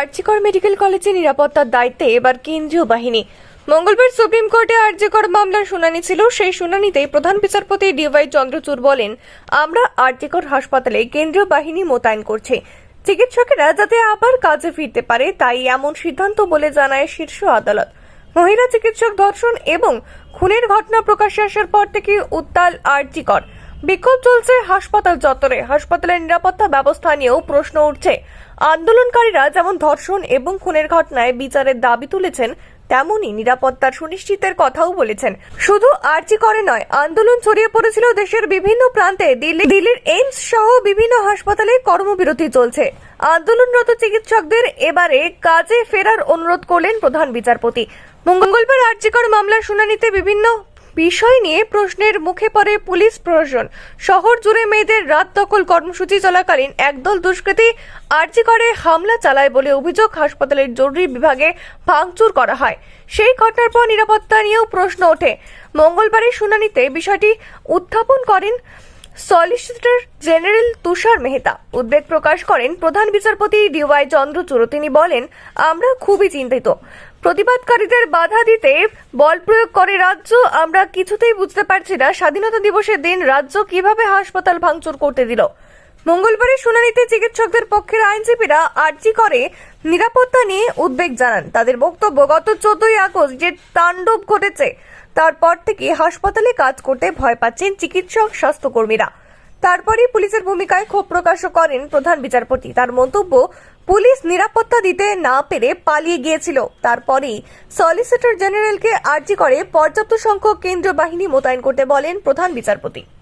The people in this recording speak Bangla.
আরজিকর মেডিকেল কলেজে নিরাপত্তার দায়িত্বে এবার কেন্দ্রীয় বাহিনী। মঙ্গলবার সুপ্রিম কোর্টে আরজিকর মামলার শুনানি ছিল। সেই শুনানিতে প্রধান বিচারপতি ডিওয়াই চন্দ্রচূড় বলেন, আমরা আরজিকর হাসপাতালে কেন্দ্রীয় বাহিনী মোতায়েন করছি। চিকিৎসকেরা যাতে আবার কাজে ফিরতে পারে, তাই এমন সিদ্ধান্ত বলে জানায় শীর্ষ আদালত। মহিলা চিকিৎসক ধর্ষণ এবং খুনের ঘটনা প্রকাশ্যে আসার পর থেকে উত্তাল আরজিকর বিক্ষোভ চলছে হাসপাতাল চত্বরে। হাসপাতালের নিরাপত্তা ব্যবস্থা নিয়েও প্রশ্ন উঠছে। আন্দোলনকারীরা যেমন ধর্ষণ এবং খুনের ঘটনায় বিচারের দাবি তুলেছেন, তেমনই নিরাপত্তার সুনিশ্চিতের কথাও বলেছেন। শুধু আর্জি করে নয়, আন্দোলন ছড়িয়ে পড়েছিল দেশের বিভিন্ন প্রান্তে। দিল্লি দিল্লির এইমস সহ বিভিন্ন হাসপাতালে কর্মবিরতি চলছে। আন্দোলনরত চিকিৎসকদের এবারে কাজে ফেরার অনুরোধ করলেন প্রধান বিচারপতি। মঙ্গলবার আর্জিকর মামলার শুনানিতে বিভিন্ন বিষয় নিয়ে প্রশ্নের মুখে পড়ে পুলিশ প্রশাসন শহর জুড়ে মেয়েদের রাত দখল কর্মসূচি চলাকালীন একদল দুষ্কৃতী আর্জি করে হামলা চালায় বলে অভিযোগ হাসপাতালের জরুরি বিভাগে ভাঙচুর করা হয়। সেই ঘটনার পর নিরাপত্তা নিয়েও প্রশ্ন ওঠে। মঙ্গলবারের শুনানিতে বিষয়টি উত্থাপন করেন সলিসিটর জেনারেল তুষার মেহতা। উদ্বেগ প্রকাশ করেন প্রধান বিচারপতি ডিওয়াই চন্দ্রচূড়। তিনি বলেন, আমরা খুবই চিন্তিত। প্রতিবাদকারীদের বাধা দিতে বল প্রয়োগ করে রাজ্য, আমরা কিছুতেই বুঝতে পারছি না। স্বাধীনতা দিবসের দিন রাজ্য কীভাবে হাসপাতাল ভাঙচুর করতে দিল? মঙ্গলবারের শুনানিতে চিকিৎসকদের পক্ষের আইনজীবীরা আর্জি করে নিরাপত্তা নিয়ে উদ্বেগ জানান। তাদের বক্তব্য, গত চোদ্দই আগস্ট যে তাণ্ডব ঘটেছে, তারপর থেকে হাসপাতালে কাজ করতে ভয় পাচ্ছেন চিকিৎসক, স্বাস্থ্যকর্মীরা। তারপরেই পুলিশের ভূমিকায় ক্ষোভ প্রকাশ করেন প্রধান বিচারপতি। তার মন্তব্য পুলিশ নিরাপত্তা দিতে না পেরে পালিয়ে গিয়েছিল। তারপরেই সলিসিটর জেনারেলকে আর্জি করে পর্যাপ্ত সংখ্যক কেন্দ্রীয় বাহিনী মোতায়েন করতে বলেন প্রধান বিচারপতি।